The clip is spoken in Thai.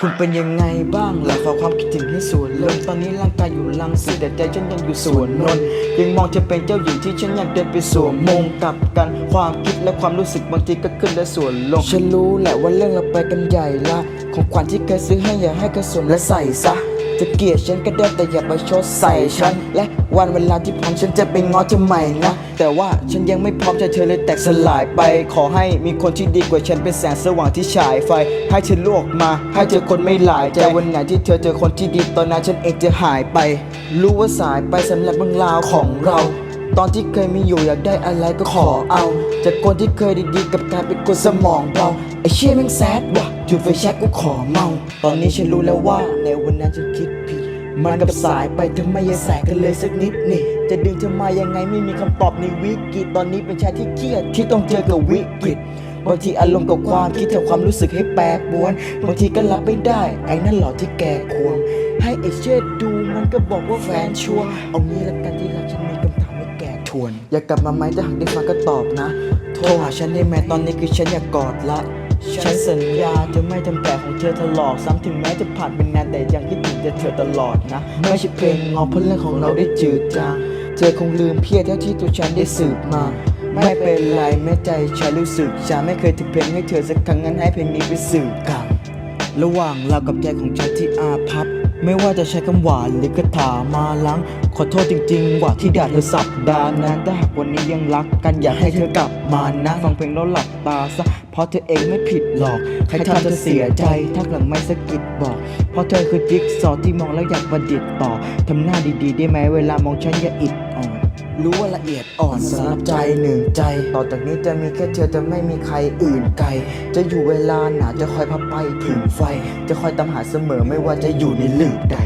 คุณเป็นยังไงบ้างล่ะฝากความคิดถึงให้ส่วนลมตอนนี้ร่างกายอยู่ลังสิแต่ใจฉันยังอยู่ส่วนนนยังมองเธอเป็นเจ้าหญิงที่ฉันอยากเดินไปสวมมงกับกันความคิดและความรู้สึกบางทีก็ขึ้นและส่วนลงฉันรู้แหละว่าเรื่องเราไปกันใหญ่ละของขวัญที่เคยซื้อให้อย่าให้กระสนและใส่ซะ จะเกลียดฉันก็ได้แต่อย่ามาชดใส่ฉัน และวันเวลาที่พร้อมฉันจะไปง้อเธอใหม่นะ แต่ว่าฉันยังไม่พร้อมจะเธอเลยแตกสลายไป ขอให้มีคนที่ดีกว่าฉันเป็นแสงสว่างที่ฉายไฟ ให้เธอลวกมา ให้เธอคนไม่หลายใจวันไหนที่เธอเจอคนที่ดีตอนนั้นฉันเองจะหายไป รู้ว่าสายไปสำหรับเรื่องราวของเราตอนที่เคยมีอยู่อยากได้อะไรก็ขอเอา จากคนที่เคยดีๆกับกลายเป็นคนสมองเบาไอ้เชี่ยแม่งแซดว่ะ จุดไฟแช็กกูขอเมา ตอนนี้ฉันรู้แล้วว่าในวันนั้นฉันคิดผิด มันกับสายไปทำไมยังแสกกันเลยสักนิดนี่ จะดึงเธอมายังไงไม่มีคำตอบในวิกฤตตอนนี้เป็นชายที่เครียดที่ต้องเจอกับวิกฤตบางทีอารมณ์กับความคิดเธอความรู้สึกให้แปรปรวนบางทีก็รับไม่ได้ไอ้นั่นหลอที่แกควงให้ไอ้เชิดดูมันก็บอกว่าแฟนชัวร์เอางี้ละกันที่รักฉันมีคำถามให้แกทวน อยากกลับมาไหมถ้าหากได้ฟังก็ตอบนะ โทรหาฉันได้ไหมตอนนี้คือฉันอยากกอดละ ฉันสัญญาจะไม่ทำแผลของเธอถลอกซ้ำถึงแม้จะผ่านเป็นนานแต่ยังคิดถึงจะเธอตลอดนะไม่ใช่เพลงงอเพราะเรื่องของเราได้จืดจางเธอคงลืมเพียเท่าที่ตัวฉันได้สืบมาไม่เป็นไรแม้ใจฉันรู้สึกฉันไม่เคยถึงเพลงให้เธอสักครั้งงั้นให้เพลงนี้ไปสื่อกลางระหว่างเรากับใจของฉันที่อาพับ ไม่ว่าจะใช้คำหวานหรือคาถามาล้างขอโทษจริงๆ ว่าที่ด่าเธอสัปดาห์นั้นถ้าหากวันนี้ยังรักกันอยากให้เธอกลับมานะฟังเพลงแล้วหลับตาซะเพราะเธอเองไม่ผิดหรอก ใครทำเธอเสียใจถ้าหลังไม่สะกิดบอก เพราะเธอคือจิ๊กซอที่มองแล้วอยากประดิษฐ์ต่อทำหน้าดีๆ ได้ไหมเวลามองฉันอย่าอิดอ่อน รู้ว่าละเอียดอ่อนสำหรับใจหนึ่งใจ ต่อจากนี้จะมีแค่เธอจะไม่มีใครอื่นไกล จะอยู่เวลาหนาจะคอยพับไปถึงไฟ จะคอยตามหาเสมอไม่ว่าจะอยู่ในลืบใด